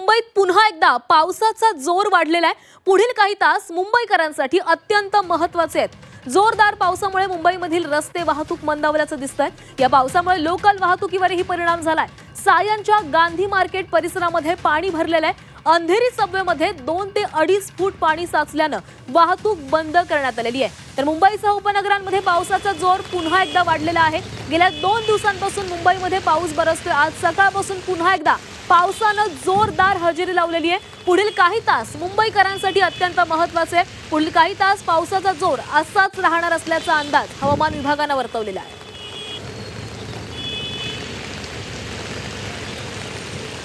मुंबईत पुन्हा एकदा पावसाचा जोर वाढलेला आहे. पुढील काही तास मुंबईकरांसाठी अत्यंत महत्त्वाचे आहेत. जोरदार पावसामुळे मुंबईमधील रस्ते वाहतूक मंदावल्याचं दिसतंय. या पावसामुळे लोकल वाहतुकीवरही परिणाम झालाय. सायनच्या गांधी मार्केट परिसरामध्ये पाणी भरलेलं आहे. अंधेरी सबवेमध्ये दोन ते अडीच फूट पाणी साचल्यानं वाहतूक बंद करण्यात आलेली आहे. तर मुंबईसह उपनगरांमध्ये पावसाचा जोर पुन्हा एकदा वाढलेला आहे. गेल्या दोन दिवसांपासून मुंबईमध्ये पाऊस बरसतोय. आज सकाळपासून पुन्हा एकदा पावसानं जोरदार हजेरी लावलेली आहे. पुढील काही तास मुंबईकरांसाठी अत्यंत महत्त्वाचे आहे. पुढील काही तास पावसाचा जोर असाच राहणार असल्याचा अंदाज हवामान विभागानं वर्तवलेला आहे.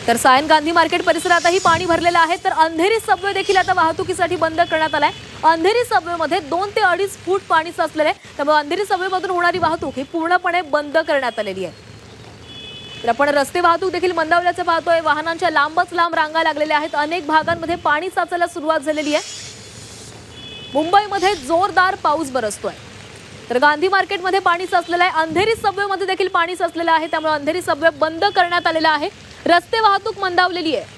तर सायन गांधी मार्केट परिसरातही पाणी भरलेलं आहे. तर अंधेरी सबवे देखील आता वाहतुकीसाठी बंद करण्यात आलाय. अंधेरी सबवेमध्ये दोन ते अडीच फूट पाणी साचलेलं आहे. त्यामुळे अंधेरी सबवेमधून होणारी वाहतूक ही पूर्णपणे बंद करण्यात आलेली आहे. तर आपण रस्ते वाहतूक देखील मंदावल्याचं पाहतोय. वाहनांच्या लांबच लांब रांगा लागलेल्या आहेत. अनेक भागांमध्ये पाणी साचायला सुरुवात झालेली आहे. मुंबईमध्ये जोरदार पाऊस बरसतोय. तर गांधी मार्केटमध्ये पाणी साचलेलं आहे. अंधेरी सबवेमध्ये देखील पाणी साचलेलं आहे. त्यामुळे अंधेरी सबवे बंद करण्यात आलेला आहे. रस्ते वाहतूक मंदावलेली आहे.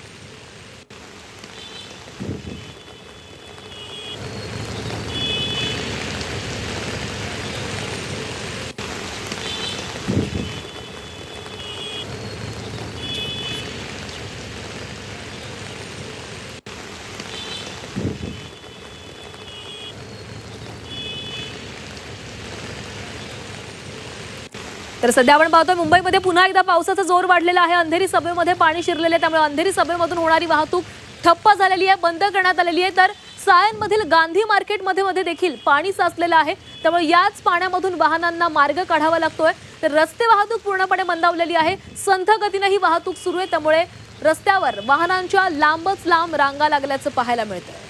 तर सध्या आपण पाहतोय मुंबईमध्ये पुन्हा एकदा पावसाचा जोर वाढलेला आहे. अंधेरी सभेमध्ये पाणी शिरलेले आहे. त्यामुळे अंधेरी सभेमधून होणारी वाहतूक ठप्प झालेली आहे बंद करण्यात आलेली आहे. तर सायनमधील गांधी मार्केटमध्ये मध्ये देखील पाणी साचलेलं आहे. त्यामुळे याच पाण्यामधून वाहनांना मार्ग काढावा लागतोय. तर रस्ते वाहतूक पूर्णपणे मंदावलेली आहे. संथ गतीने ही वाहतूक सुरू आहे. त्यामुळे रस्त्यावर वाहनांच्या लांबच लांब रांगा लागल्याचं पाहायला मिळतं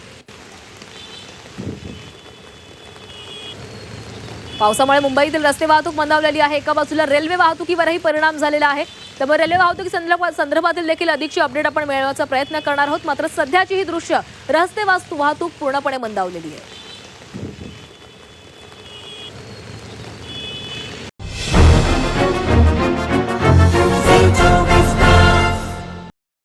पावसामुळे मुंबईतील रस्ते वाहतूक मंदावलेली आहे. एका बाजूला रेल्वे वाहतुकीवरही परिणाम झालेला आहे. त्यामुळे रेल्वे वाहतुकी संदर्भात संदर्भातील देखील अधिकची अपडेट आपण मिळवण्याचा प्रयत्न करणार आहोत. मात्र सध्याची ही दृश्य रस्ते वाहतूक पूर्णपणे मंदावलेली आहे.